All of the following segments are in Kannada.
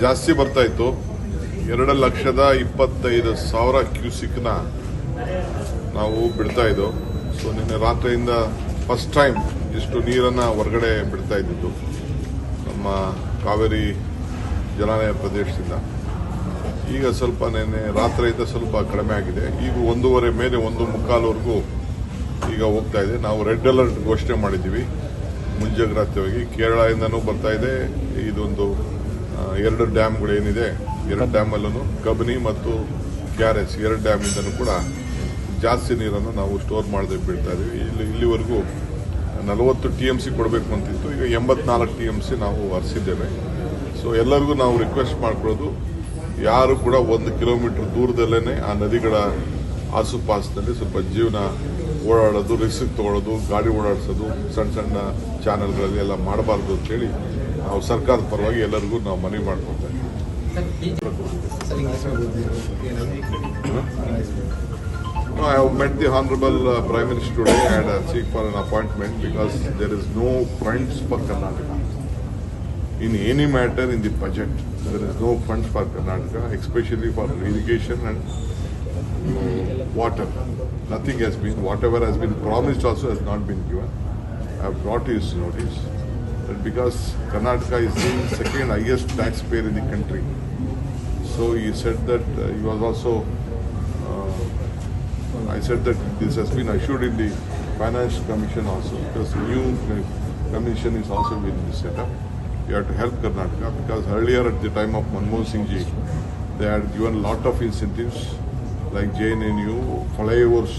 ಜಾಸ್ತಿ ಬರ್ತಾ ಇತ್ತು. ಎರಡು ಲಕ್ಷದ ಇಪ್ಪತ್ತೈದು ಸಾವಿರ ಕ್ಯೂಸಿಕ್ನ ನಾವು ಬಿಡ್ತಾ ಇದ್ದು. ಸೊ, ನಿನ್ನೆ ರಾತ್ರಿಯಿಂದ ಫಸ್ಟ್ ಟೈಮ್ ಇಷ್ಟು ನೀರನ್ನು ಹೊರಗಡೆ ಬಿಡ್ತಾ ಇದ್ದಿದ್ದು ನಮ್ಮ ಕಾವೇರಿ ಜಲಾನಯ ಪ್ರದೇಶದಿಂದ. ಈಗ ಸ್ವಲ್ಪ ನಿನ್ನೆ ರಾತ್ರಿಯಿಂದ ಸ್ವಲ್ಪ ಕಡಿಮೆ ಆಗಿದೆ. ಈಗ ಒಂದೂವರೆ ಮೇಲೆ ಒಂದು ಮುಕ್ಕಾಲುವರೆಗೂ ಈಗ ಹೋಗ್ತಾ ಇದೆ. ನಾವು ರೆಡ್ ಅಲರ್ಟ್ ಘೋಷಣೆ ಮಾಡಿದ್ದೀವಿ. ಮುಂಜಾಗ್ರತೆಯಾಗಿ ಕೇರಳದಿಂದನೂ ಬರ್ತಾ ಇದೆ. ಇದೊಂದು ಎರಡು ಡ್ಯಾಮ್ಗಳು ಏನಿದೆ, ಎರಡು ಡ್ಯಾಮಲ್ಲೂ ಕಬನಿ ಮತ್ತು ಕ್ಯಾರೆಸ್ ಎರಡು ಡ್ಯಾಮ್ ಡ್ಯಾಮಿಂದನೂ ಕೂಡ ಜಾಸ್ತಿ ನೀರನ್ನು ನಾವು ಸ್ಟೋರ್ ಮಾಡದೆ ಬಿಡ್ತಾ ಇದ್ದೀವಿ. ಇಲ್ಲಿ ಇಲ್ಲಿವರೆಗೂ ನಲವತ್ತು ಟಿ ಎಂ ಸಿ ಕೊಡಬೇಕು ಅಂತಿತ್ತು. ಈಗ ಎಂಬತ್ನಾಲ್ಕು ಟಿ ಎಂ ಸಿ ನಾವು ಹರಿಸಿದ್ದೇವೆ ಸೊ ಎಲ್ಲರಿಗೂ ನಾವು ರಿಕ್ವೆಸ್ಟ್ ಮಾಡ್ಕೊಳ್ಳೋದು, ಯಾರು ಕೂಡ ಒಂದು ಕಿಲೋಮೀಟರ್ ದೂರದಲ್ಲೇ ಆ ನದಿಗಳ ಆಸುಪಾಸಿನಲ್ಲಿ ಸ್ವಲ್ಪ ಜೀವನ ಓಡಾಡೋದು ರಿಸ್ಕ್ ತಗೊಳ್ಳೋದು, ಗಾಡಿ ಓಡಾಡಿಸೋದು, ಸಣ್ಣ ಸಣ್ಣ ಚಾನೆಲ್ಗಳಲ್ಲಿ ಎಲ್ಲ ಮಾಡಬಾರ್ದು ಅಂತೇಳಿ ನಾವು ಸರ್ಕಾರದ ಪರವಾಗಿ ಎಲ್ಲರಿಗೂ ನಾವು ಮನವಿ ಮಾಡ್ಕೊತಾ ಇದ್ದೀವಿ No, I have met the Honorable uh, Prime Minister today and uh, seek for an appointment because there is no funds for Karnataka. In any matter in the budget, there is no funds for Karnataka, especially for irrigation and uh, water. Nothing has been, whatever has been promised also has not been given. I have brought his notice Because Karnataka is the second highest taxpayer in the country. So he said that uh, he was also uh, I said that this has been assured in the Finance Commission also because new uh, commission is also being set up. We have to help Karnataka because earlier at the time of Manmohan Singh ji, they had given a lot of incentives like JNNU, flyovers,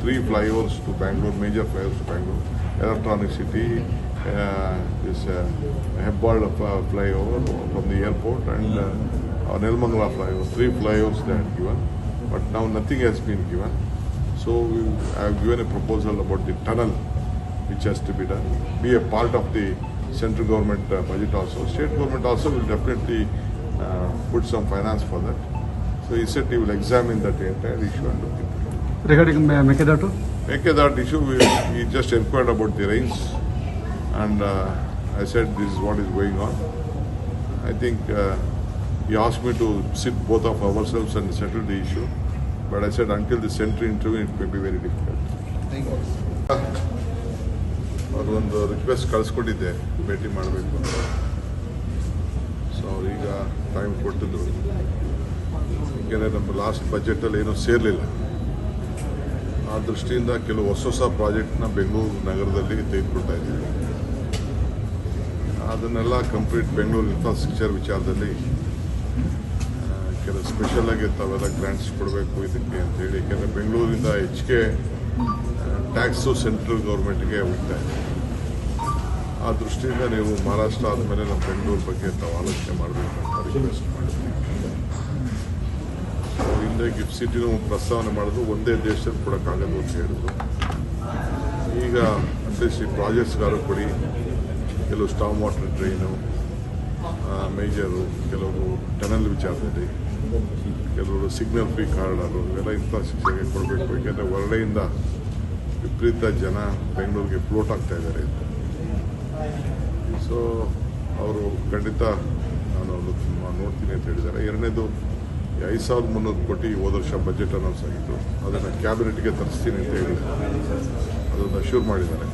three flyovers to Bangalore, major flyovers to Bangalore, Electronic City, this uh, Hebbal uh, flyover from the airport and uh, Nelmangala flyover, three flyovers they had given but now nothing has been given. So we I have given a proposal about the tunnel which has to be done, be a part of the central government uh, budget also. State government also will definitely uh, put some finance for that. So he said he will examine that entire issue and look into it. Regarding Me- Mekedatu, issue, we, he just inquired about the rains and uh, I said this is what is going on. I think uh, he asked me to sit both of ourselves and settle the issue. But I said until the century interview, it may be very difficult. ಅವರು ಒಂದು ರಿಕ್ವೆಸ್ಟ್ ಕಳಿಸ್ಕೊಟ್ಟಿದ್ದೆ ಭೇಟಿ ಮಾಡಬೇಕು ಅಂತ ಸೊ ಅವ್ರೀಗ ಟೈಮ್ ಕೊಟ್ಟಿದ್ರು ಏಕೆಂದರೆ ನಮ್ಮ ಲಾಸ್ಟ್ ಬಜೆಟಲ್ಲಿ ಏನೂ ಸೇರಲಿಲ್ಲ ಆ ದೃಷ್ಟಿಯಿಂದ ಕೆಲವು ಹೊಸ ಹೊಸ ಪ್ರಾಜೆಕ್ಟ್ನ ಬೆಂಗಳೂರು ನಗರದಲ್ಲಿ ತೆಗೆದುಕೊಳ್ತಾ ಇದ್ದೀವಿ ಅದನ್ನೆಲ್ಲ ಕಂಪ್ಲೀಟ್ ಬೆಂಗಳೂರು ಇನ್ಫ್ರಾಸ್ಟ್ರಕ್ಚರ್ ವಿಚಾರದಲ್ಲಿ ಕೆಲವು ಸ್ಪೆಷಲ್ ಆಗಿ ತಾವೆಲ್ಲ ಗ್ರಾಂಟ್ಸ್ ಕೊಡಬೇಕು ಇದಕ್ಕೆ ಅಂತ ಹೇಳಿ ಯಾಕೆಂದರೆ ಬೆಂಗಳೂರಿಂದ ಹೆಚ್ಚಿಗೆ ಟ್ಯಾಕ್ಸು ಸೆಂಟ್ರಲ್ ಗೌರ್ಮೆಂಟ್ಗೆ ಹೋಗ್ತಾ ಇದೆ. ಆ ದೃಷ್ಟಿಯಿಂದ ನೀವು ಮಹಾರಾಷ್ಟ್ರ ಆದಮೇಲೆ ನಮ್ಮ ಬೆಂಗಳೂರು ಬಗ್ಗೆ ತಾವು ಆಲೋಚನೆ ಮಾಡಬೇಕು ಅಂತ ರಿಕ್ವೆಸ್ಟ್ ಮಾಡಿದ್ವಿ. ಹಿಂದೆ ಗಿಫ್ಟ್ ಸಿಟಿನೂ ಪ್ರಸ್ತಾವನೆ ಮಾಡಿದ್ರು, ಒಂದೇ ದೇಶದಲ್ಲಿ ಕೊಡೋಕ್ಕಾಗಲ್ಲ ಅಂತ ಹೇಳಿದ್ರು. ಈಗ, ಅಟ್ಲೀಸ್ಟ್ ಈ ಪ್ರಾಜೆಕ್ಟ್ಸ್ಗಾರು ಕೊಡಿ. ಕೆಲವು ಸ್ಟಾಮ್ ವಾಟರ್ ಡ್ರೈನು ಮೇಜರು ಕೆಲವರು ಟನಲ್ ವಿಚಾರದಲ್ಲಿ, ಕೆಲವರು ಸಿಗ್ನಲ್ ಫ್ರೀ ಕಾರ್ಡರು ಇವೆಲ್ಲ ಇನ್ಫ್ರಾಸ್ಟ್ರಕ್ಚರ್ಗೆ ಕೊಡಬೇಕು. ಯಾಕೆಂದರೆ ಹೊರಡೆಯಿಂದ ವಿಪರೀತ ಜನ ಬೆಂಗಳೂರಿಗೆ ಫ್ಲೋಟ್ ಆಗ್ತಾ ಇದ್ದಾರೆ ಅಂತ. ಸೊ ಅವರು ಖಂಡಿತ ನಾನು ನೋಡ್ತೀನಿ ಅಂತ ಹೇಳಿದ್ದಾರೆ. ಎರಡನೇದು ಐದು ಸಾವಿರದ ಮುನ್ನೂರು ಕೋಟಿ ಹೋದ ವರ್ಷ ಬಜೆಟ್ ಅನೌನ್ಸ್ ಆಗಿತ್ತು ಅದನ್ನು ಕ್ಯಾಬಿನೆಟ್ಗೆ ತರಿಸ್ತೀನಿ ಅಂತ ಹೇಳಿ ಅದನ್ನು ಅಶ್ಯೂರ್ ಮಾಡಿದ್ದಾರೆ.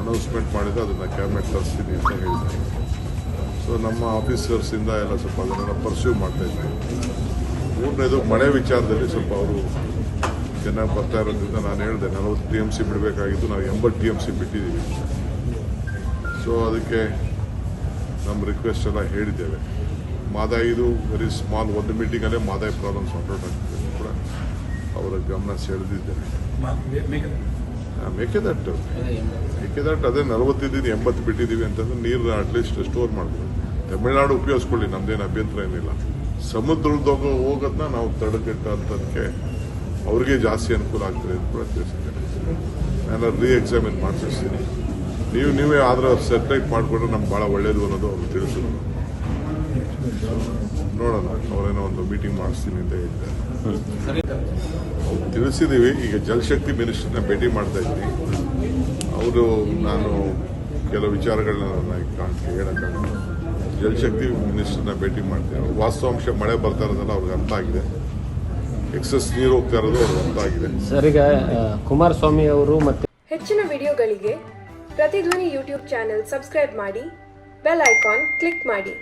ಅನೌನ್ಸ್ಮೆಂಟ್ ಮಾಡಿದ್ದು ಅದನ್ನು ಕ್ಯಾಬಿನೆಟ್ ತರಿಸ್ತೀನಿ ಅಂತ ಹೇಳಿದ್ದೆ ಸೊ ನಮ್ಮ ಆಫೀಸರ್ಸಿಂದ ಎಲ್ಲ ಸ್ವಲ್ಪ ಅದನ್ನೆಲ್ಲ ಪರ್ಸ್ಯೂ ಮಾಡ್ತಾ ಇದ್ದಾರೆ. ಮೂರನೇದು ಮಳೆ ವಿಚಾರದಲ್ಲಿ ಸ್ವಲ್ಪ ಅವರು ಚೆನ್ನಾಗಿ ಬರ್ತಾ ಇರೋದ್ರಿಂದ ನಾನು ಹೇಳಿದೆ, ನಲವತ್ತು ಟಿ ಎಂ ಸಿ ಬಿಡಬೇಕಾಗಿತ್ತು ನಾವು ಎಂಬತ್ತು ಟಿ ಎಂ ಸಿ ಬಿಟ್ಟಿದ್ದೀವಿ. ಸೊ ಅದಕ್ಕೆ ನಮ್ಮ ರಿಕ್ವೆಸ್ಟ್ ಎಲ್ಲ ಹೇಳಿದ್ದೇವೆ. ಮಾದಾಯಿದು ವೆರಿ ಸ್ಮಾಲ್ ಒಂದು ಮೀಟಿಂಗಲ್ಲೇ ಮಾದಾಯಿ ಪ್ರಾಬ್ಲಮ್ ಸಾರ್ಟ್ ಔಟ್ ಕೂಡ ಅವರ ಗಮನ ಸೆಳೆದಿದ್ದೇನೆ. ಆ, ಮೇಕೆದಾಟು ದಟ್ ಅದೇ ನಲವತ್ತಿದ್ದೀವಿ ಎಂಬತ್ತು ಬಿಟ್ಟಿದ್ದೀವಿ ಅಂತಂದ್ರೆ ನೀರು ಅಟ್ಲೀಸ್ಟ್ ಸ್ಟೋರ್ ಮಾಡ್ಬೋದು. ತಮಿಳುನಾಡು ಉಪಯೋಗಿಸ್ಕೊಳ್ಳಿ ನಮ್ದೇನು ಅಭ್ಯಂತರ ಏನಿಲ್ಲ. ಸಮುದ್ರದೋಗ ಹೋಗೋದನ್ನ ನಾವು ತಡೆಗಟ್ಟಂಥದ್ದಕ್ಕೆ ಅವ್ರಿಗೆ ಜಾಸ್ತಿ ಅನುಕೂಲ ಆಗ್ತದೆ ಅಂತ ಕೂಡ ತಿಳಿಸಿದ್ದೇನೆ ನಾನು ರೀ ಎಕ್ಸಾಮಿನ್ ಮಾಡಿಸ್ತೀನಿ ನೀವು ನೀವೇ ಆದ್ರೆ ಸೆಟ್ರೈಟ್ ಮಾಡಿಕೊಂಡ್ರೆ ನಮ್ಗೆ ಭಾಳ ಒಳ್ಳೇದು ಅನ್ನೋದು ಅವ್ರು ತಿಳಿಸಿದ್ರು. ನೋಡೋಣ. ಅವರೇನೋ ಒಂದು ಮೀಟಿಂಗ್ ಮಾಡಿಸ್ತೀನಿ ಅಂತ ಹೇಳಿದ್ದಾರೆ ತಿಳಿಸಿದ್ದೀವಿ ಈಗ ಜಲಶಕ್ತಿ ಮಿನಿಸ್ಟರ್ನ ಭೇಟಿ ಮಾಡ್ತಾ ಇದ್ದೀನಿ. ಅವರು ನಾನು ಕೆಲವು ವಿಚಾರಗಳನ್ನ ನನಗೆ ಕಾಣ್ತೀನಿ ಹೇಳಕ್ಕಾಗಲ್ಲ. ಜಲಶಕ್ತಿ ಮಿನಿಸ್ಟರ್ನ ಭೇಟಿ ಮಾಡ್ತೀನಿ. ಅವ್ರು ವಾಸ್ತವಾಂಶ ಮಳೆ ಬರ್ತಾ ಇರೋದಲ್ಲ ಅವ್ರಿಗೆ ಅರ್ಥ ಆಗಿದೆ. ಎಕ್ಸಸ್ ನೀರು ಹೋಗ್ತಾ ಇರೋದು ಅವ್ರಿಗೆ ಅರ್ಥ ಆಗಿದೆ. ಸರ್ ಈಗ ಕುಮಾರಸ್ವಾಮಿ ಅವರು ಮತ್ತೆ ಹೆಚ್ಚಿನ ವಿಡಿಯೋಗಳಿಗೆ ಪ್ರತಿಧ್ವನಿ ಯೂಟ್ಯೂಬ್ ಚಾನೆಲ್ ಸಬ್ಸ್ಕ್ರೈಬ್ ಮಾಡಿ ಬೆಲ್ ಐಕಾನ್ ಕ್ಲಿಕ್ ಮಾಡಿ.